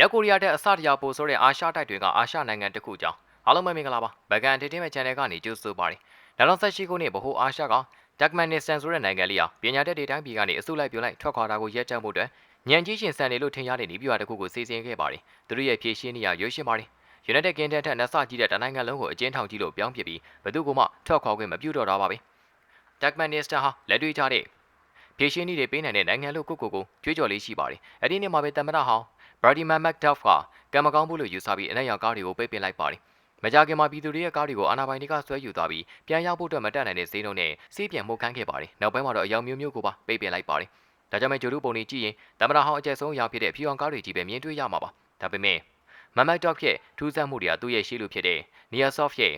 မြောက်ကိုရီးယားတဲ့အစတရားပို့ဆိုတဲ့အာရှတိုက်တွေကအာရှနိုင်ငံတစ်ခုကြောင်းအားလုံးပဲမင်္ဂလာပါဘဂန်တေတင်းမဲ့ channel ကနေကြိုဆိုပါရစေဒါတော့ဆက်ရှိခုနှစ်ဗဟိုအာရှကဒက်မန်နစ္စတန်ဆိုတဲ့နိုင်ငံလေးဟာပညာတတ်တွေတိုင်းပြည်ကနေအစုလိုက်ပြလိုက်ထွက်ခွာတာကိုရပ်တန့်ဖို့အတွက်ညံကြီးရှင်ဆန်နေလို့ထင်ရတဲ့နေပြွာတစ်ခုကိုစီစဉ်ခဲ့ပါတယ်သူတို့ရဲ့ဖြည့်ရှင်းနေရရွေးရှင်းပါတယ် United Kingdom ထက်နှဆကြီးတဲ့တနိုင်ငံလုံးကိုအကျဉ်းထောင်ကြီးလို့ပြောင်းပြပြီးဘယ်သူမှထွက်ခွာခွင့်မပြုတော့တာပါပဲဒက်မန်နစ္စတန်ဟာလက်တွေ့ကြတဲ့ဖြည့်ရှင်းနည်းတွေပေးနိုင်တဲ့နိုင်ငံလို့ကိုကိုကိုကြွေးကြော်လေးရှိပါတယ်အဲ့ဒီနေ့မှာပဲတမန်တော်ဟောင်း Brady Man McDuff ကကံမကောင်းဘူးလို့ယူဆပြီးအနက်ရောင်ကားတွေကိုပိတ်ပင်လိုက်ပါတယ်။မကြခင်မှာပြည်သူတွေရဲ့ကားတွေကိုအာဏာပိုင်တွေကဆွဲယူသွားပြီးပြန်ရောက်ဖို့အတွက်မတက်နိုင်တဲ့ဈေးနှုန်းနဲ့စီးပြန်မှုတ်ခန်းခဲ့ပါတယ်။နောက်ပိုင်းမှာတော့အယောင်မျိုးမျိုးကိုပါပိတ်ပင်လိုက်ပါတယ်။ဒါကြောင့်မဲ့ဂျိုလူပုံတွေကြည့်ရင်တမန်တော်ဟောင်းအကျက်ဆုံးအရာဖြစ်တဲ့ဖြူအောင်ကားတွေကြီးပဲမြင်တွေ့ရမှာပါ။ဒါပေမဲ့မမတ်ဒေါ့ရဲ့ထူးဆန်းမှုတွေကသူ့ရဲ့ရှိလို့ဖြစ်တဲ့ Nearsoft ရဲ့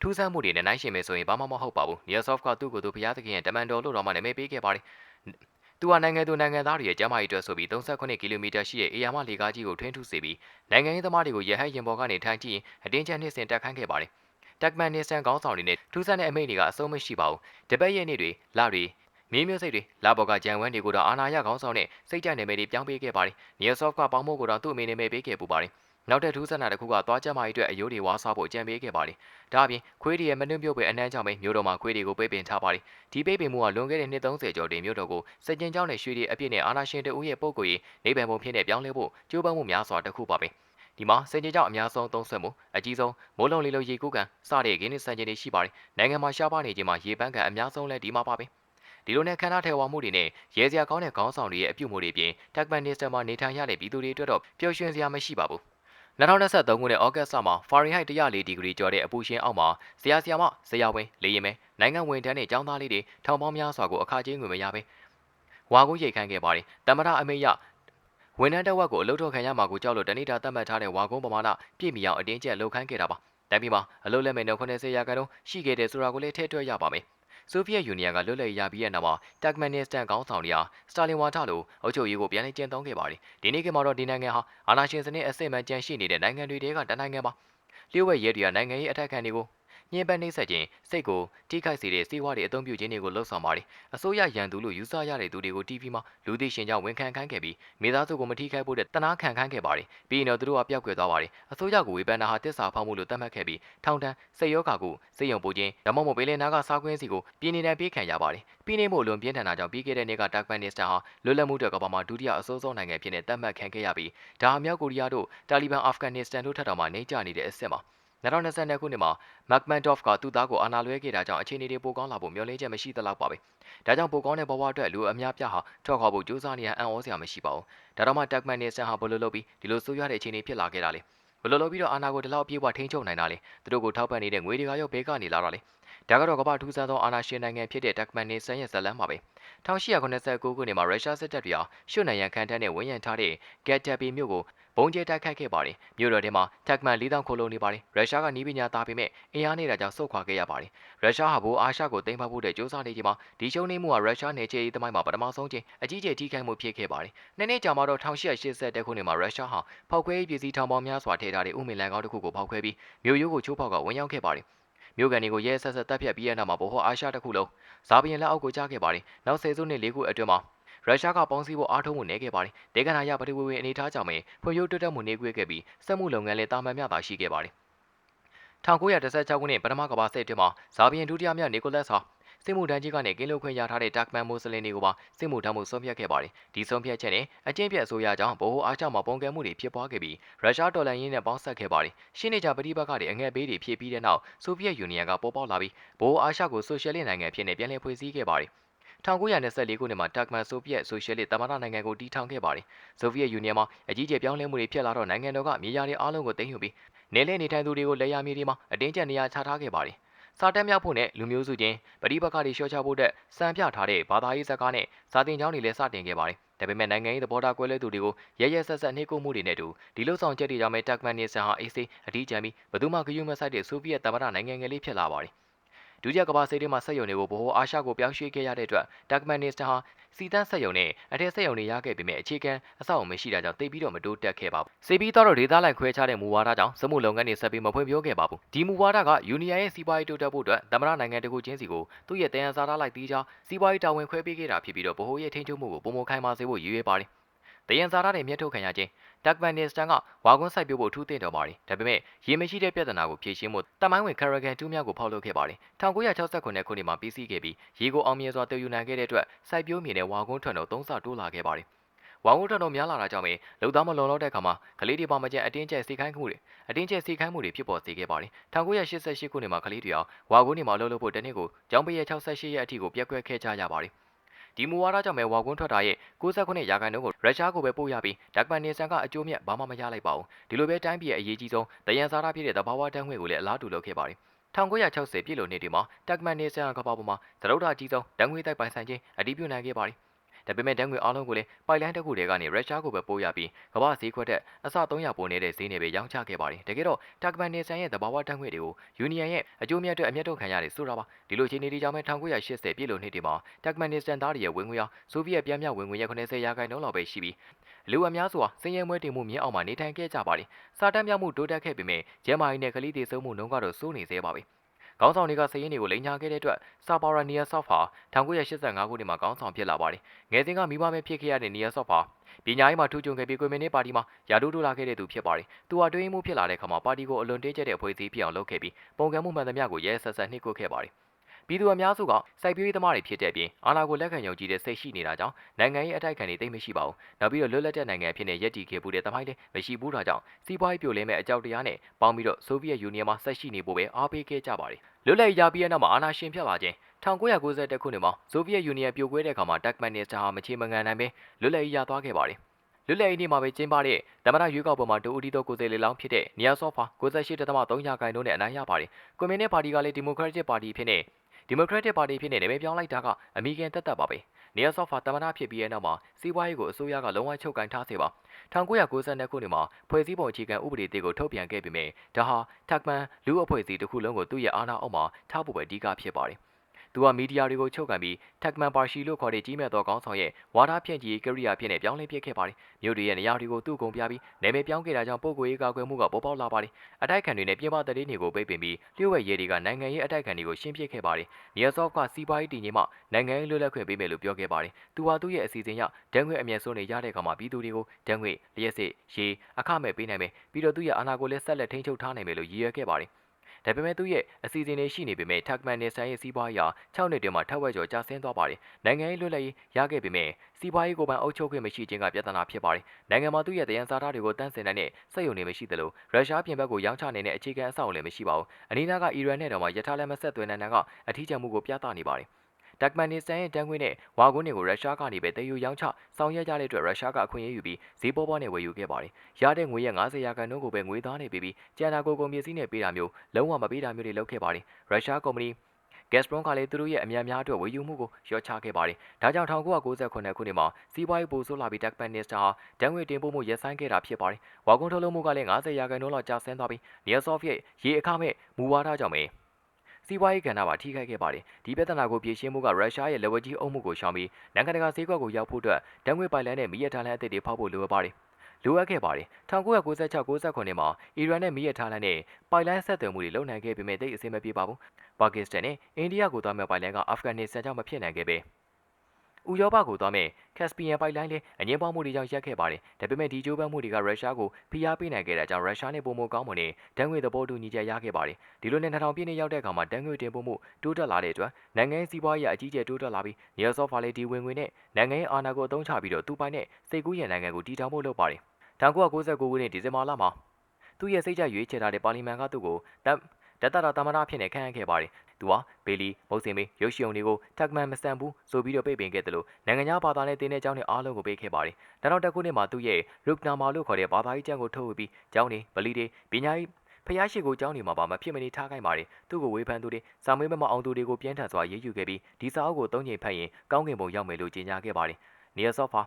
ထူးဆန်းမှုတွေနဲ့နိုင်ရှင်မယ်ဆိုရင်ဘာမှမဟုတ်ပါဘူး။ Nearsoft ကသူ့ကိုယ်သူဘုရားသခင်ရဲ့တမန်တော်လို့တော့မှနာမည်ပေးခဲ့ပါတယ်။ သူဟာနိုင်ငံသူနိုင်ငံသားတွေရဲ့ကျန်းမာရေးအတွက်ဆိုပြီး38ကီလိုမီတာရှိတဲ့အေယာမလေကားကြီးကိုထွင်းထုစေပြီးနိုင်ငံရေးသမားတွေကိုရဟတ်ရင်ပေါ်ကနေထိုင်ကြည့်ရင်အတင်းကျပ်နှိမ့်စင်တက်ခန်းခဲ့ပါတယ်။တက်မန်နစ္စတန်ခေါင်းဆောင်တွေနဲ့ထူးဆန်းတဲ့အမိန့်တွေကအဆုံးမရှိပါဘူး။တပတ်ရဲ့နေ့တွေလတွေမြေမျိုးစိတ်တွေလာဘော်ကဂျန်ဝမ်တွေကိုတော့အာနာရခေါင်းဆောင်နဲ့စိတ်ကြိုက်နယ်မယ်တွေပြောင်းပေးခဲ့ပါတယ်။နီယဆော့ဖ်ကပေါင်းမို့ကိုတော့သူ့အမေနာမည်ပေးခဲ့ပူပါတယ်။ နောက်တဲ့ထူးဆန်းတာတစ်ခုကသွားကြမ်းမာရေးအတွက်အယိုးတွေဝါးစားဖို့အကြံပေးခဲ့ပါတယ်။ဒါအပြင်ခွေးတွေရဲ့မနှုတ်ပြုတ်ပဲအနှမ်းကြောင့်ပဲမြို့တော်မှာခွေးတွေကိုပိတ်ပင်ထားပါတယ်။ဒီပိတ်ပင်မှုကလွန်ခဲ့တဲ့နှစ်30ကျော်တင်မြို့တော်ကိုစကြင်ကြောင်းနဲ့ရွှေတွေအပြည့်နဲ့အာနာရှင်တဦးရဲ့ပုံကိုယ်ရေးနေပံပုံဖြစ်နေပြောင်းလဲဖို့ကြိုးပမ်းမှုများစွာတစ်ခုပါပဲ။ဒီမှာစကြင်ကြောင်းအများဆုံးသုံးဆွဲမှုအကြီးဆုံးမိုးလုံးလေးလိုရေကူးကန်စတဲ့ဂင်းနစ်စံကျင်တွေရှိပါတယ်။နိုင်ငံမှာရှားပါနေခြင်းမှာရေပန်းကန်အများဆုံးလဲဒီမှာပါပဲ။ဒီလိုနဲ့ခန္ဓာထဲဝါမှုတွေနဲ့ရဲစရာကောင်းတဲ့ခေါင်းဆောင်တွေရဲ့အပြုတ်မှုတွေပြင်တက်မန်နစ္စတမှာနေထိုင်ရတဲ့ပြည်သူတွေအတွက်တော့ပျော်ရွှင်စရာမရှိပါဘူး။ 2023ခုနှစ်ဩဂတ်စ်လမှာ Fahrenheit 104ဒီဂရီကျော်တဲ့အပူရှင်အောက်မှာဆရာဆရာမဆရာဝန်လေရင်မဲနိုင်ငံဝန်ထမ်းနဲ့ကျောင်းသားလေးတွေထောင်ပေါင်းများစွာကိုအခါချင်းငွေမရပဲဝါကိုရိတ်ခန့်ခဲ့ပါတယ်တမရအမေရဝန်ထမ်းတစ်ဝက်ကိုအလုပ်ထုတ်ခံရမှာကိုကြောက်လို့တနေ့တာသတ်မှတ်ထားတဲ့ဝါကုန်းပမာဏပြည့်မီအောင်အတင်းကျပ်လုပ်ခန့်ခဲ့တာပါတမ်းပြီးမှာအလုပ်လက်မဲ့နှုတ်90ရာခိုင်နှုန်းရှိခဲ့တဲ့ဆိုတာကိုလည်းထည့်တွက်ရပါမယ် ဆိုဗီယက်ယူနီယံကလွတ်လပ်ရေးရပြီးတဲ့နောက်မှာတက်မန်နစ္စတန်ခေါင်းဆောင်တွေဟာစတာလင်ဝါထလိုအုပ်ချုပ်ရေးကိုပြန်လည်ကျင့်သုံးခဲ့ပါတယ်။ဒီနေ့ကမှတော့ဒီနိုင်ငံဟာအာဏာရှင်စနစ်အစစ်မှန်ကြန့်ရှိနေတဲ့နိုင်ငံတွေတဲကတနိုင်ငံပါ။လျှို့ဝှက်ရဲတွေကနိုင်ငံရေးအထက်ခံတွေကို ညှဉ်းပန်းနှိပ်စက်ခြင်းစိတ်ကိုထိခိုက်စေတဲ့စီးပွားတွေအသုံးပြုခြင်းတွေကိုလှုံ့ဆော်ပါတယ်။အစိုးရရန်သူလို့ယူဆရတဲ့သူတွေကို TV မှာလူသိရှင်ကြောင့်ဝန်ခံခိုင်းခဲ့ပြီးမိသားစုကိုမထိခိုက်ဖို့တဲ့တနာခံခိုင်းခဲ့ပါတယ်။ပြီးရင်တော့သူတို့ကပျောက်ကွယ်သွားပါတယ်။အစိုးရကဝေဖန်တာဟာတစ္ဆာဖောက်မှုလို့သတ်မှတ်ခဲ့ပြီးထောင်ဒဏ်စိတ်ရောဂါကိုစိတ်ယုံပိုခြင်းဓမ္မမို့ပေလင်နာကစားကွင်းစီကိုပြည်နေတိုင်းပေးခံရပါတယ်။ပြည်နေမှုလွန်ပြင်းထန်တာကြောင့်ပြီးခဲ့တဲ့နှစ်ကတက်မန်နစ္စတာဟာလွတ်လပ်မှုတဲ့ကမ္ဘာမှာဒုတိယအဆိုးဆုံးနိုင်ငံဖြစ်နေသတ်မှတ်ခံခဲ့ရပြီးဒါအမြောက်ကိုရီးယားတို့တာလီဘန်အာဖဂန်နစ္စတန်တို့ထက်တောင်မှနှိမ့်ကျနေတဲ့အဆင့်မှာ 2022ခုနှစ်မှာမက်မန်ဒေ့ဖ်ကသူ့သားကိုအာဏာလွှဲခဲ့တာကြောင့်အခြေအနေတွေပိုကောင်းလာဖို့မျှော်လင့်ချက်မရှိသလောက်ပါပဲ။ဒါကြောင့်ပိုကောင်းတဲ့ဘဝအတွက်လူအများပြားဟာထွက်ခွာဖို့ကြိုးစားနေရအံ့ဩစရာမရှိပါဘူး။ဒါတော့မှတက်မန်နဲ့ဆန်ဟာဘယ်လိုလုပ်ပြီးဒီလိုဆိုးရွားတဲ့အခြေအနေဖြစ်လာခဲ့တာလဲ။ဘယ်လိုလုပ်ပြီးတော့အာဏာကိုဒီလောက်အပြည့်အဝထိန်းချုပ်နိုင်တာလဲ။သူတို့ကိုထောက်ပံ့နေတဲ့ငွေတွေကရောဘဲကနေလာတာလဲ။ ဒါကတော့ကမ္ဘာထူးဆန်းသောအာဏာရှင်နိုင်ငံဖြစ်တဲ့တက်မန်နဲ့ဆန်ရဲ့ဇလန်းပါပဲ။1889ခုနှစ်မှာရုရှားစစ်တပ်တွေဟာရှုနိုင်ရန်ခံထမ်းနဲ့ဝန်ရံထားတဲ့ဂက်တက်ပီမြို့ကိုဘုံကျဲတိုက်ခိုက်ခဲ့ပါတယ်။မြို့တော်ထဲမှာတက်မန်၄000ခိုလုံနေပါတယ်။ရုရှားကနီးပညာသားပေမဲ့အင်အားနေတာကြောင့်ဆုတ်ခွာခဲ့ရပါတယ်။ရုရှားဟာဘိုးအာရှကိုသိမ်းပိုက်ဖို့တဲ့စ조사နေချိန်မှာဒီရှုံးနေမှုဟာရုရှားနယ်ချေရေးသမိုင်းမှာပထမဆုံးချင်းအကြီးကျယ်ထိခိုက်မှုဖြစ်ခဲ့ပါတယ်။နှစ်နှစ်ကြာမှတော့1880ခုနှစ်မှာရုရှားဟာဖောက်ခွဲရေးပစ္စည်းထောင်ပေါင်းများစွာထည့်ထားတဲ့ဥမင်လန်ကောင်းတစ်ခုကိုဖောက်ခွဲပြီးမြို့ရိုးကိုချိုးဖောက်ကဝင်ရောက်ခဲ့ပါတယ်။ မြို့ကန်တွေကိုရဲဆက်ဆက်တပ်ဖြတ်ပြီးတဲ့နောက်မှာဘိုဟောအာရှတစ်ခုလုံးဇာဘီယန်လက်အောက်ကိုကြားခဲ့ပါတယ်။နောက်ဆယ်စုနှစ်၄ခုအတွင်းမှာရုရှားကပေါင်းစည်းဖို့အားထုတ်မှုနေခဲ့ပါတယ်။ဒေဂနာရပထဝီဝင်အနေထားကြောင့်ပဲဖွံ့ဖြိုးတိုးတက်မှုနေခွေခဲ့ပြီးစက်မှုလုပ်ငန်းလည်းတာမန်မြတာရှိခဲ့ပါတယ်။1916ခုနှစ်ပထမကမ္ဘာစစ်အတွင်းမှာဇာဘီယန်ဒုတိယမြောက်နီကိုလတ်ဟာ စစ်မှုထမ်းကြီးကနေကင်းလွတ်ခွင့်ရထားတဲ့တက်မန်မွတ်စလင်တွေကိုပါစစ်မှုထမ်းမှုဆုံးဖြတ်ခဲ့ပါတယ်။ဒီဆုံးဖြတ်ချက်နဲ့အကျင့်ပြတ်အစိုးရကြောင့်ဗဟိုအားချမှာပုံကဲမှုတွေဖြစ်ပွားခဲ့ပြီးရုရှားဒေါ်လာရင်းနဲ့ပေါင်းဆက်ခဲ့ပါတယ်။ရှင်းနေကြပဋိပက္ခတွေအငဲ့ဘေးတွေဖြစ်ပြီးတဲ့နောက်ဆိုဗီယက်ယူနီယံကပေါ်ပေါက်လာပြီးဗဟိုအားရှကိုဆိုရှယ်လစ်နိုင်ငံဖြစ်နေပြန်လည်ဖွဲ့စည်းခဲ့ပါတယ်။1924ခုနှစ်မှာတက်မန်ဆိုဗီယက်ဆိုရှယ်လစ်တမန်တော်နိုင်ငံကိုတည်ထောင်ခဲ့ပါတယ်။ဆိုဗီယက်ယူနီယံမှာအကြီးကျယ်ပြောင်းလဲမှုတွေဖြစ်လာတော့နိုင်ငံတော်ကမြေယာတွေအားလုံးကိုသိမ်းယူပြီးနေလဲနေထိုင်သူတွေကိုလက်ရမြေတွေမှာအတင်းကျပ်နေရာချထားခဲ့ပါတယ်။ စာတက်မြောက်ဖို့နဲ့လူမျိုးစုချင်းပဋိပက္ခတွေလျှော့ချဖို့အတွက်စံပြထားတဲ့ဘာသာရေးဇာတ်ကားနဲ့စာသင်ကျောင်းတွေလည်းစတင်ခဲ့ပါတယ်။ဒါပေမဲ့နိုင်ငံရေးသဘောထားကွဲလွဲသူတွေကိုရရဆက်ဆက်နှိပ်ကွပ်မှုတွေနဲ့တူဒီလိုဆောင်ချက်တွေကြောင့်ပဲတက်မန်နီဆန်ဟာအေးဆေးအထီးကျန်ပြီးဘယ်သူမှဂရုမစိုက်တဲ့ဆိုဗီယက်တမန်တော်နိုင်ငံငယ်လေးဖြစ်လာပါတယ်။ ဒုတိယကမ္ဘာစစ်ထဲမှာဆက်ယုံတွေကိုဗဟိုအာရှကိုပြောင်းရွှေ့ခဲ့ရတဲ့အတွက်တက်မန်နစ္စတာဟာစီတန်းဆက်ယုံနဲ့အထက်ဆက်ယုံတွေရခဲ့ပေမဲ့အခြေခံအဆောက်အအုံမရှိတာကြောင့်တိတ်ပြီးတော့မတိုးတက်ခဲ့ပါဘူး။စီပီတော့ဒေသလိုက်ခွဲခြားတဲ့မူဝါဒကြောင့်စမှုလုပ်ငန်းတွေဆက်ပြီးမဖွံ့ဖြိုးခဲ့ပါဘူး။ဒီမူဝါဒကယူနီယံရဲ့စီးပွားရေးတိုးတက်ဖို့အတွက်သမရနိုင်ငံတကူချင်းစီကိုသူ့ရဲ့တယံဇာတာလိုက်တီးကြောင်းစီးပွားရေးတာဝန်ခွဲပေးခဲ့တာဖြစ်ပြီးတော့ဗဟိုရဲ့ထိန်းချုပ်မှုကိုပုံမခိုင်းပါစေဖို့ရည်ရွယ်ပါတယ်။ တယင်စာရတွေမြတ်ထုတ်ခံရခြင်းတက်မန်နစ္စတန်ကဝါကွန်းစိုက်ပျိုးဖို့ထူးတင်တော်ပါတယ်ဒါပေမဲ့ရေမရှိတဲ့ပြဿနာကိုဖြေရှင်းဖို့တမိုင်းဝင် Karagan တူးများကိုဖောက်လုပ်ခဲ့ပါတယ်1969ခုနှစ်မှာပြီးစီးခဲ့ပြီးရေကိုအောင်မြင်စွာတည်ယူနိုင်ခဲ့တဲ့အတွက်စိုက်ပျိုးမြေနဲ့ဝါကွန်းထွန်းတို့သုံးဆတိုးလာခဲ့ပါတယ်ဝါဝုန်းတော်တော်များလာတာကြောင့်ပဲလုံသားမလုံလောက်တဲ့အခါမှာကလေးတွေပါမကျန်အတင်းကျပ်စီခိုင်းမှုတွေအတင်းကျပ်စီခိုင်းမှုတွေဖြစ်ပေါ်စေခဲ့ပါတယ်1988ခုနှစ်မှာကလေးတွေအောင်ဝါကုန်းနေမှာလှုပ်လှုပ်ဖို့တနေ့ကိုကျောင်းပရက်68ရက်အထိကိုပြက်ကွက်ခဲ့ကြရပါတယ် ဒီမူဝါဒကြောင့်ပဲဝါကွန်းထွက်တာရဲ့69ရာခိုင်နှုန်းကိုရုရှားကိုပဲပို့ရပြီးဒက်ပန်နီဆန်ကအကျိုးမြတ်ဘာမှမရလိုက်ပါဘူးဒီလိုပဲတိုင်းပြည်ရဲ့အရေးကြီးဆုံးတယံစားရဖြစ်တဲ့သဘာဝတန်းငွေကိုလည်းအလားတူလုပ်ခဲ့ပါတယ်1960ပြည့်လို့နှစ်ဒီမှာတက်မန်နေဆန်ကဘာပေါ်မှာသရုပ်ဓာကြီးဆုံးတန်းငွေတိုက်ပိုင်ဆိုင်ခြင်းအတည်ပြုနိုင်ခဲ့ပါတယ် ဒါပေမဲ့တန်းငွေအားလုံးကိုလည်းပိုက်လိုင်းတစ်ခုတည်းကနေရုရှားကိုပဲပို့ရပြီးကမ္ဘာဈေးခွက်တဲ့အစ300ပိုနေတဲ့ဈေးနဲ့ပဲရောင်းချခဲ့ပါတယ်တကယ်တော့တက်မန်နေဆန်ရဲ့သဘာဝတန်းငွေတွေကိုယူနီယံရဲ့အကျိုးမြတ်အတွက်အမျက်ထုတ်ခံရတယ်ဆိုတာပါဒီလိုအခြေအနေတွေကြောင့်ပဲ1980ပြည့်လို့နှစ်ဒီမှာတက်မန်နေဆန်သားတွေရဲ့ဝင်ငွေရောဆိုဗီယက်ပြန်မြောက်ဝင်ငွေရဲ့80ရာခိုင်နှုန်းလောက်ပဲရှိပြီးလူအများစုဟာစင်ရဲမွဲတင်မှုမြင့်အောင်မှနေထိုင်ခဲ့ကြပါတယ်စာတမ်းမြောက်မှုတိုးတက်ခဲ့ပေမဲ့ဂျဲမာရီနဲ့ကလေးတွေစုံမှုနှုန်းကတော့စိုးနေသေးပါပဲ ခေါင်းဆောင်တွေကစည်ရင်းတွေကိုလိန်ညာခဲ့တဲ့အတွက်ဆာပါရာနီယာဆော့ဖာ1985ခုနှစ်မှာခေါင်းဆောင်ဖြစ်လာပါတယ်။ငယ်စဉ်ကမိဘမဲ့ဖြစ်ခဲ့ရတဲ့နီယာဆော့ဖာပညာရေးမှာထူးချွန်ခဲ့ပြီးကွန်မြူနစ်ပါတီမှာယာတူးတိုးလာခဲ့တဲ့သူဖြစ်ပါတယ်။သူဟာတွေးမှုဖြစ်လာတဲ့အခါမှာပါတီကိုအလွန်တင်းကျပ်တဲ့အဖွဲ့အစည်းဖြစ်အောင်လုပ်ခဲ့ပြီးပုံကံမှုမှန်သမျှကိုရဲဆက်ဆက်နှိပ်ကွပ်ခဲ့ပါတယ်။ ပြည်သူအများစုကစိုက်ပျိုးရေးသမားတွေဖြစ်တဲ့ပြင်အာဏာကိုလက်ခံယုံကြည်တဲ့စိတ်ရှိနေတာကြောင့်နိုင်ငံရေးအတိုက်ခံတွေတိတ်မရှိပါဘူး။နောက်ပြီးတော့လွတ်လပ်တဲ့နိုင်ငံဖြစ်နေရည်တည်ခဲ့မှုတဲ့တမိုင်းလည်းမရှိဘူးတာကြောင့်စီးပွားရေးပြိုလဲမဲ့အကြောက်တရားနဲ့ပေါင်းပြီးတော့ဆိုဗီယက်ယူနီယံမှာဆက်ရှိနေဖို့ပဲအားပေးခဲ့ကြပါတယ်။လွတ်လပ်ရေးရပြီးတဲ့နောက်မှာအာဏာရှင်ဖြစ်လာခြင်း1991ခုနှစ်မှာဆိုဗီယက်ယူနီယံပြိုကွဲတဲ့အခါမှာတက်မန်နစ္စတာဟာမချေမငံနိုင်ပဲလွတ်လပ်ရေးရသွားခဲ့ပါတယ်။လွတ်လပ်ရေးနေ့မှာပဲကျင်းပတဲ့သမ္မတရွေးကောက်ပွဲမှာဒိုဦးတီတိုကိုယ်စားလှယ်လောင်းဖြစ်တဲ့နီယာဆော့ဖာ98.3ရာခိုင်နှုန်းနဲ့အနိုင်ရပါတယ်။ကွန်မြူနစ်ပါတီကလည်းဒီမိုကရက်တစ်ပါတီဖြစ်နေ ဒီမိုကရက်တစ်ပါတီဖြစ်နေနာမည်ပြောင်းလိုက်တာကအမေရိကန်တက်တက်ပါပဲ။နီယာဆော့ဖာသမ္မတဖြစ်ပြီးတဲ့နောက်မှာစီးပွားရေးကိုအစိုးရကလုံးဝချုပ်ကန်ထားစေပါ1992ခုနှစ်မှာဖွဲ့စည်းပုံအခြေခံဥပဒေတွေကိုထုတ်ပြန်ခဲ့ပေမဲ့ဒါဟာတက်မန်လူအဖွဲ့အစည်းတစ်ခုလုံးကိုသူ့ရဲ့အာဏာအောက်မှာထားဖို့ပဲအဓိကဖြစ်ပါတယ်။ သူကမီဒီယာတွေကိုချုပ်ကန်ပြီးတက်မန်ပါရှီလို့ခေါ်တဲ့ကြီးမြတ်သောခေါင်းဆောင်ရဲ့ဝါဒဖြန့်ချီကိရိယာဖြစ်နေပြောင်းလဲပြစ်ခဲ့ပါတယ်။မြို့တွေရဲ့နေရာတွေကိုသူ့ကုံပြပြီးနာမည်ပြောင်းခဲ့တာကြောင့်ပုဂ္ဂိုလ်ရေးကာကွယ်မှုကပေါ်ပေါက်လာပါတယ်။အတိုက်ခံတွေနဲ့ပြင်ပတရေတွေကိုပိတ်ပင်ပြီးလျှို့ဝှက်ရဲတွေကနိုင်ငံရေးအတိုက်ခံတွေကိုရှင်းပြခဲ့ပါတယ်။နီယာဆော့ကစီးပွားရေးတည်ငြိမ်မှနိုင်ငံရေးလွတ်လပ်ခွင့်ပေးမယ်လို့ပြောခဲ့ပါတယ်။သူဟာသူ့ရဲ့အစီအစဉ်အရဒဏ်ငွေအမြတ်ဆုံးနေရတဲ့အခါမှာပြည်သူတွေကိုဒဏ်ငွေလျှက်စစ်ရေအခမဲ့ပေးနိုင်မယ်ပြီးတော့သူ့ရဲ့အာဏာကိုလည်းဆက်လက်ထိန်းချုပ်ထားနိုင်မယ်လို့ရည်ရွယ်ခဲ့ပါတယ်။ ဒါပေမဲ့သူ့ရဲ့အစီအစဉ်တွေရှိနေပေမဲ့တက်မန်နဲ့ဆိုင်ရဲ့စီးပွားရေးဟာ6နှစ်တည်းမှာထက်ဝက်ကျော်ကျဆင်းသွားပါတယ်။နိုင်ငံရေးလွတ်လပ်ရေးရခဲ့ပေမဲ့စီးပွားရေးကိုပန်အုပ်ချုပ်ခွင့်မရှိခြင်းကပြဿနာဖြစ်ပါတယ်။နိုင်ငံမှာသူ့ရဲ့တယံစာသားတွေကိုတန့်စင်နိုင်တဲ့စက်ရုံတွေမရှိသလိုရုရှားပြင်ဘက်ကိုရောင်းချနိုင်တဲ့အခြေခံအဆောက်အအုံလည်းမရှိပါဘူး။အနီးနားကအီရန်နဲ့တော့မှယထာလက်မဆက်သွင်းနိုင်တဲ့ကအထီးကျန်မှုကိုပြသနေပါတယ်။ တက်မန်နီစတန်ရဲ့တန်းခွင်းနဲ့ဝါကွန်းတွေကိုရုရှားကနေပဲတည်ယူရောင်းချဆောင်ရွက်ကြတဲ့အတွက်ရုရှားကအခွင့်အရေးယူပြီးဈေးပေါ်ပေါ်နဲ့ဝယ်ယူခဲ့ပါတယ်။ရတဲ့ငွေရဲ့90ရာခိုင်နှုန်းကိုပဲငွေသားနဲ့ပေးပြီးကျန်တာကိုကုန်ပစ္စည်းနဲ့ပေးတာမျိုးလုံးဝမပေးတာမျိုးတွေလုပ်ခဲ့ပါတယ်။ရုရှားကုမ္ပဏီ Gazprom ကလည်းသူတို့ရဲ့အများများအတွက်ဝယ်ယူမှုကိုလျှော့ချခဲ့ပါတယ်။ဒါကြောင့်1998ခုနှစ်မှာစီးပွားရေးပိုဆိုးလာပြီး Turkmen Nista ဟာတန်းငွေတင်ပို့မှုရပ်ဆိုင်းခဲ့တာဖြစ်ပါတယ်။ဝါကွန်ထုတ်လုပ်မှုကလည်း90ရာခိုင်နှုန်းလောက်ကျဆင်းသွားပြီး Neosov ရဲ့ရေအခမဲ့မူဝါဒကြောင့်ပဲ စီးပွားရေးကဏ္ဍပါထိခိုက်ခဲ့ပါတယ်ဒီပြဿနာကိုဖြေရှင်းမှုကရုရှားရဲ့လက်ဝဲကြီးအုပ်မှုကိုရှောင်ပြီးနိုင်ငံတကာဈေးကွက်ကိုရောက်ဖို့အတွက်တန်းငွေပိုင်လန်းနဲ့မီးရထားလမ်းအသစ်တွေဖောက်ဖို့လိုအပ်ပါတယ်လိုအပ်ခဲ့ပါတယ်1996-69မှာအီရန်နဲ့မီးရထားလမ်းနဲ့ပိုင်လန်းဆက်သွယ်မှုတွေလုပ်နိုင်ခဲ့ပေမဲ့တိတ်အဆင်မပြေပါဘူးပါကစ္စတန်နဲ့အိန္ဒိယကိုသွားမဲ့ပိုင်လန်းကအာဖဂန်နစ္စတန်ကြောင့်မဖြစ်နိုင်ခဲ့ပဲ ဥရောပကိုသွားမဲ့ကက်စပီယန်ပိုက်လိုင်းလည်းအငင်းပေါင်းမှုတွေကြောင့်ရပ်ခဲ့ပါတယ်။ဒါပေမဲ့ဒီကြိုးပမ်းမှုတွေကရုရှားကိုဖိအားပေးနိုင်ခဲ့တဲ့ကြောင့်ရုရှားနဲ့ပုံမကောင်းမွန်တဲ့တန်းငွေသဘောတူညီချက်ရခဲ့ပါတယ်။ဒီလိုနဲ့2000ပြည့်နှစ်ရောက်တဲ့အခါမှာတန်းငွေတင်ပို့မှုတိုးတက်လာတဲ့အတွက်နိုင်ငံရေးစီးပွားရေးအကြီးကျယ်တိုးတက်လာပြီးနီယယ်ဆော့ဖာလေဒီဝင်ငွေနဲ့နိုင်ငံရေးအာဏာကိုအသုံးချပြီးတော့သူပိုင်တဲ့စိတ်ကူးရန်နိုင်ငံကိုတည်ထောင်ဖို့လုပ်ပါတယ်။1999ခုနှစ်ဒီဇင်ဘာလမှာသူ့ရဲ့စိတ်ကြရွေးချယ်ထားတဲ့ပါလီမန်ကသူ့ကိုတတတာတမနာဖြစ်နေခန့်အပ်ခဲ့ပါတယ်။ သူဟာဘေလီမုတ်စင်မေရုပ်ရှင်ုံတွေကိုတက်မန်မစတန်ဘူးဆိုပြီးတော့ပိတ်ပင်ခဲ့တယ်လို့နိုင်ငံခြားဘာသာနဲ့တင်းတဲ့ကျောင်းတွေအားလုံးကိုပေးခဲ့ပါတယ်။နောက်တစ်ခုနှစ်မှာသူ့ရဲ့ရုပ်နာမာလို့ခေါ်တဲ့ဘာသာရေးကျမ်းကိုထုတ်ဝေပြီးကျောင်းတွေဗလီတွေပညာရေးဖျားရှိကိုကျောင်းတွေမှာပါမဖြစ်မနေထားခိုင်းပါတယ်။သူ့ကိုဝေဖန်သူတွေစာမေးမမအောင်သူတွေကိုပြင်းထန်စွာရေးယူခဲ့ပြီးဒီစာအုပ်ကိုသုံးချိန်ဖတ်ရင်ကောင်းကင်ဘုံရောက်မယ်လို့ကြေညာခဲ့ပါတယ်။နီယာဆော့ဖာ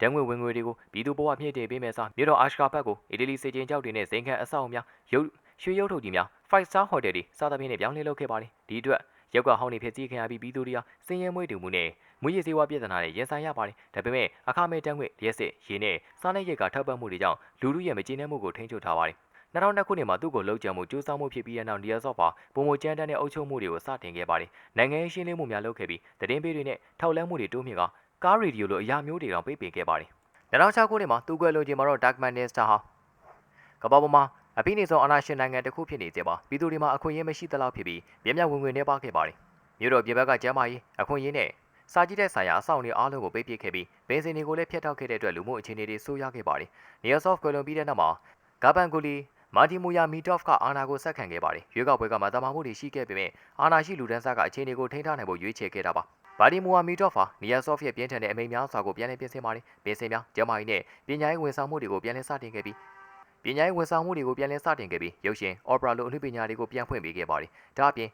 တန်းငွေဝင်ငွေတွေကိုပြည်သူဘဝမြင့်တင်ပေးမယ်စားမြို့တော်အာရှကာဘတ်ကိုအီတလီစေကျင်းကြောက်တွေနဲ့ဇိမ်ခံအဆောက်အများရုပ် ရွှေရုပ်ထုတ်ကြီးများ5 star hotel တွေစားသဖြင့်နဲ့ပြောင်းလဲလုပ်ခဲ့ပါတယ်ဒီအတွက်ရောက်ကဟောင်းနေဖြစ်စီခံရပြီးပြည်သူတွေကစင်ရဲမွေးတူမှုနဲ့မွေးရည်စေဝါပြဿနာနဲ့ရင်ဆိုင်ရပါတယ်ဒါပေမဲ့အခမဲ့တန်းငွေရက်စစ်ရေနဲ့စားနပ်ရိက္ခာထောက်ပံ့မှုတွေကြောင့်လူလူရဲ့မကျေနပ်မှုကိုထိန်းချုပ်ထားပါတယ်2002ခုနှစ်မှာသူ့ကိုလှုပ်ကြံမှုစူးစမ်းမှုဖြစ်ပြီးတဲ့နောက်နီယာဆော့ဖာပုံမကျန်းတန်းတဲ့အုပ်ချုပ်မှုတွေကိုစတင်ခဲ့ပါတယ်နိုင်ငံရေးရှင်းလင်းမှုများလုပ်ခဲ့ပြီးသတင်းပေးတွေနဲ့ထောက်လန်းမှုတွေတိုးမြင့်ကကားရေဒီယိုလိုအရာမျိုးတွေတောင်ပိတ်ပင်ခဲ့ပါတယ်2006ခုနှစ်မှာသူကွယ်လွန်ချိန်မှာတော့ Dark Minister ဟာကမ္ဘာပေါ်မှာ အပိနေဆုံးအာဏာရှင်နိုင်ငံတစ်ခုဖြစ်နေစေပါပြည်သူတွေမှာအခွင့်အရေးမရှိသလောက်ဖြစ်ပြီးပြင်းပြဝင်ဝင်နေပါခဲ့ပါတယ်မြို့တော်ပြည်ဘက်ကကျမ်းမာရေးအခွင့်အရေးနဲ့စာကြည့်တဲ့ဆိုင်ရာအဆောင်တွေအားလုံးကိုပိတ်ပစ်ခဲ့ပြီးဘင်းစင်တွေကိုလည်းဖျက်ထောက်ခဲ့တဲ့အတွက်လူမှုအခြေအနေတွေဆိုးရွားခဲ့ပါတယ်နီယာဆော့ဖ်ကွယ်လွန်ပြီးတဲ့နောက်မှာဂါဘန်ဂူလီမာတီမူယာမီတော့ဖ်ကအာဏာကိုဆက်ခံခဲ့ပါတယ်ရွေးကောက်ပွဲကမှတမာမှုတွေရှိခဲ့ပေမဲ့အာဏာရှိလူဒန်းစားကအခြေအနေကိုထိန်းထားနိုင်ဖို့ရွေးချယ်ခဲ့တာပါဘာဒီမူဟာမီတော့ဖာနီယာဆော့ဖ်ရဲ့ပြင်းထန်တဲ့အမိန့်များစွာကိုပြန်လည်ပြင်ဆင်ပါတယ်။ပြင်ဆင်များကျမကြီးနဲ့ပညာရေးဝန်ဆောင်မှုတွေကိုပြန်လည်စတင်ခဲ့ပြီး ပညာရေးဝန်ဆောင်မှုတွေကိုပြန်လည်စတင်ခဲ့ပြီးရုပ်ရှင်အော်ပရာလိုအမှုပညာတွေကိုပြန်ဖွင့်ပေးခဲ့ပါတယ်။ဒါအပြင်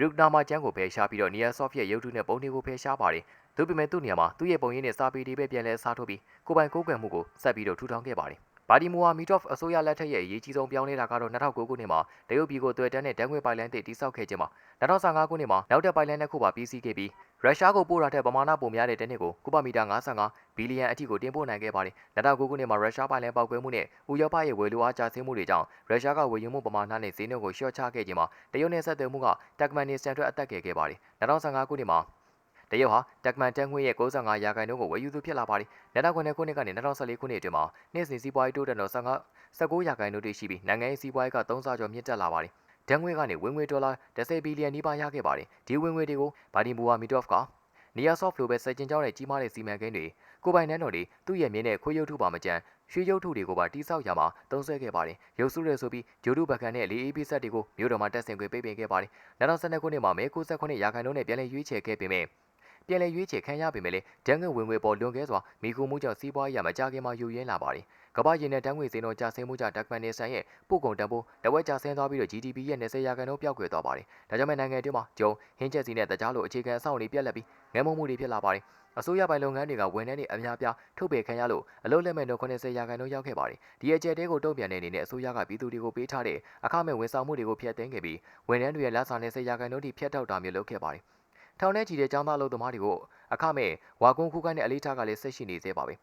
ရုကနာမာကျန်းကိုဖယ်ရှားပြီးတော့နီယာဆော့ဖ်ရဲ့ရုပ်ထုနဲ့ပုံတွေကိုဖယ်ရှားပါတယ်။သူပေမဲ့သူ့နေရာမှာသူ့ရဲ့ပုံရင်းနဲ့စာပေတွေပဲပြန်လည်စားထုတ်ပြီးကိုပိုင်ကိုးကွယ်မှုကိုဆက်ပြီးတော့ထူထောင်ခဲ့ပါတယ်။ ဘာဒီမူဟာမီတော့ဖ်အစိုးရလက်ထက်ရဲ့အရေးကြီးဆုံးပြောင်းလဲတာကတော့2009ခုနှစ်မှာတရုတ်ပြည်ကိုတွေ့တန်းတဲ့တန်းခွေပိုင်လိုင်းတွေတိစောက်ခဲ့ခြင်းမှာ2015ခုနှစ်မှာနောက်တဲ့ပိုင်လိုင်းတစ်ခုပါပြီးစီးခဲ့ပြီးရုရှားကိုပို့တာတဲ့ပမာဏပုံများတဲ့တနစ်ကိုကုပမီတာ55ဘီလီယံအထိကိုတင်ပို့နိုင်ခဲ့ပါတယ်2009ခုနှစ်မှာရုရှားပိုင်လိုင်းပောက်ကွဲမှုနဲ့ဥရောပရဲ့ဝယ်လိုအားကျဆင်းမှုတွေကြောင့်ရုရှားကဝယ်ယူမှုပမာဏနဲ့ဈေးနှုန်းကိုလျှော့ချခဲ့ခြင်းမှာတရုတ်နဲ့ဆက်သွယ်မှုကတက်မန်နီစတန်အတွက်အသက်ခဲ့ခဲ့ပါတယ်2015ခုနှစ်မှာ တရုတ်ဟာတက်မန်တန်ခွင့်ရဲ့65ရာခိုင်နှုန်းကိုဝယ်ယူသူဖြစ်လာပါတယ်။2009ခုနှစ်ကနေ2014ခုနှစ်အတွင်းမှာနေ့စဉ်စီးပွားရေးတိုးတက်တော့15 19ရာခိုင်နှုန်းတိရှိပြီးနိုင်ငံရေးစီးပွားရေးက3ဆကျော်မြင့်တက်လာပါတယ်။ဒဏ်ငွေကနေဝင်ငွေဒေါ်လာ10ဘီလီယံနီးပါးရခဲ့ပါတယ်။ဒီဝင်ငွေတွေကိုဘာဒီမူဝါမီတော့ဖ်ကနီယာဆော့ဖ်လိုပဲစိုက်ကျင်ကြောင်းတဲ့ကြီးမားတဲ့စီမံကိန်းတွေကိုပိုင်နန်းတော်တွေသူ့ရဲ့မြင်းနဲ့ခွေးရုပ်ထုပါမကြမ်းရွှေရုပ်ထုတွေကိုပါတိဆောက်ရမှာသုံးဆွဲခဲ့ပါတယ်။ရုပ်စုရဲဆိုပြီးဂျိုဒုဘကန်နဲ့လေအေးပီဆက်တွေကိုမြို့တော်မှာတက်ဆင်ခွေပိတ်ပင်ခဲ့ပါတယ်။2012ခုနှစ်မှာမဲ69ရာခိုင်နှုန်းနဲ့ပြန်လည်ရွေးချယ်ခဲ့ပေမဲ့ ပြန်လည်ရွေးချယ်ခံရပေမဲ့လည်းဒဏ်ငွေဝင်ငွေပေါ်လွန်ကဲစွာမိခိုမှုကြောင့်စီးပွားရေးရမကြခင်မှာယူရင်းလာပါတယ်။ကမ္ဘာရင်နဲ့တန်းငွေစင်းတော်ကျဆင်းမှုကြောင့်တက်မန်နီဆန်ရဲ့ပို့ကုန်တန်ဖိုးတဝက်ကျဆင်းသွားပြီးတော့ GDP ရဲ့20ရာခိုင်နှုန်းပျောက်ကွယ်သွားပါတယ်။ဒါကြောင့်နိုင်ငံအတွင်းမှာဂျုံဟင်းချက်စီနဲ့တကြားလိုအခြေခံအဆောက်အအုံတွေပြက်လက်ပြီးငဲမုံမှုတွေဖြစ်လာပါတယ်။အစိုးရပိုင်လုပ်ငန်းတွေကဝန်ထမ်းတွေအများပြားထုတ်ပယ်ခံရလို့အလုပ်လက်မဲ့နှုန်း90ရာခိုင်နှုန်းရောက်ခဲ့ပါတယ်။ဒီအကျက်တဲကိုတုံ့ပြန်တဲ့အနေနဲ့အစိုးရကပြည်သူတွေကိုပေးထားတဲ့အခမဲ့ဝန်ဆောင်မှုတွေကိုဖျက်သိမ်းခဲ့ပြီးဝန်ထမ်းတွေရဲ့လက်စာနဲ့10ရာခိုင်နှုန်းထိဖျက်ထောက်တာမျိုးလုပ်ခဲ့ပါတယ်။ ထောင်ထဲချီတဲ့ចောင်းသားအလုပ်သမားတွေကိုအခမဲ့ဝါကွန်းခုကိုင်းနဲ့အလေးထားကလည်းဆက်ရှိနေသေးပါပဲ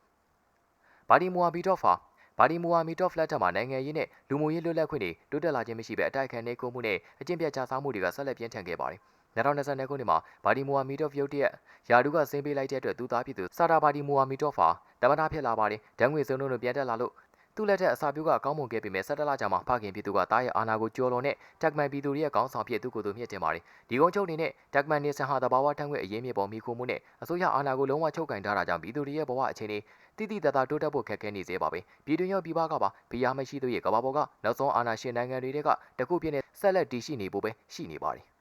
။ဘာဒီမူဟာဘီတော့ဖာဘာဒီမူဟာမီတော့ဖလက်ထက်မှာနိုင်ငံရေးနဲ့လူမှုရေးလွတ်လပ်ခွင့်တွေတိုးတက်လာခြင်းမရှိဘဲအတိုက်ခံနေကုန်မှုနဲ့အကျင့်ပြတ်ချစားမှုတွေကဆက်လက်ပြင်းထန်ခဲ့ပါတယ်။2020ခုနှစ်မှာဘာဒီမူဟာမီတော့ရုတ်တရက်ယာဒူကဆင်းပေးလိုက်တဲ့အတွက်သူသားဖြစ်သူစာတာဘာဒီမူဟာမီတော့ဖာတမနာဖြစ်လာပါတယ်။ဒဏ်ငွေစုံလုံးတို့ပြန်တက်လာလို့ သူ့လက်ထက်အစာပြိုးကကောင်းမွန်ခဲ့ပေမဲ့ဆက်တလကြာမှဖခင်ပြည်သူကတားရဲ့အာဏာကိုကျော်လွန်တဲ့တက်မန်ပြည်သူရဲ့ခေါင်းဆောင်ဖြစ်သူကိုယ်သူမြင့်တင်ပါတယ်ဒီကုန်းချုပ်အနေနဲ့တက်မန်နေဆန်ဟာတဘာဝထန်းခွင့်အရေးမြစ်ပေါ်မိခိုမှုနဲ့အစိုးရအာဏာကိုလုံးဝချုပ်ကင်ထားတာကြောင့်ပြည်သူတွေရဲ့ဘဝအခြေအနေတိတိတသားတိုးတက်ဖို့ခက်ခဲနေစေပါပဲပြည်တွင်းရောပြည်ပကပါဖိအားမရှိသူရဲ့ကမ္ဘာပေါ်ကနောက်ဆုံးအာဏာရှင်နိုင်ငံတွေကတခုပြည့်နဲ့ဆက်လက်တည်ရှိနေဖို့ပဲရှိနေပါတယ်